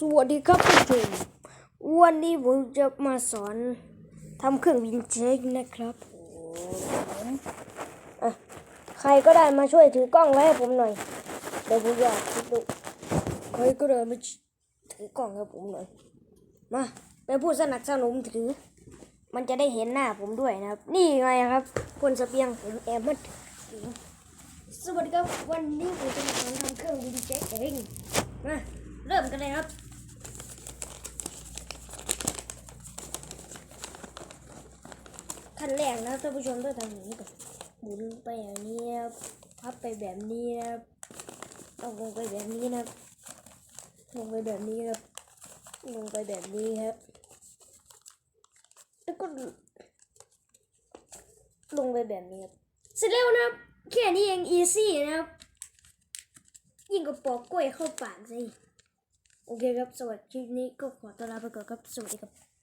สวัสดีครับผู้ชมวันนี้ผมจะมาสอนทำเครื่องบินเจ็ตนะครับผมอะใครก็ได้มาช่วยถือกล้องไว้ให้ผมหน่อย เดี๋ยวผมอยากดูใครก็ได้มาถือกล้องให้ผมหน่อย มาเป็นผู้สนับสนุนถือ มันจะได้เห็นหน้าผมด้วยนะครับ นี่ไงครับพลสเสบียงผมแอบมาถือสวัสดีครับวันนี้ผมจะมาสอนทำเครื่องบินเจ็ตเองมาเริ่มกันเลยครับ ขั้นแรกนะท่านผู้ชมต้องทำอย่างนี้ก่อนหมุนไปอย่างนี้นะพับไปแบบนี้นะต้องลงไปแบบนี้นะลงไปแบบนี้ครับลงไปแบบนี้ครับ แล้วก็ลงไปแบบนี้ครับเสร็จแล้วนะครับแค่นี้เองอีซี่นะครับยิ่งกับปอกกล้วยเข้าปากสิโอเคครับ สวัสดีคลิปนี้ก็ขอตัวลาไปก่อนครับ สวัสดีครับ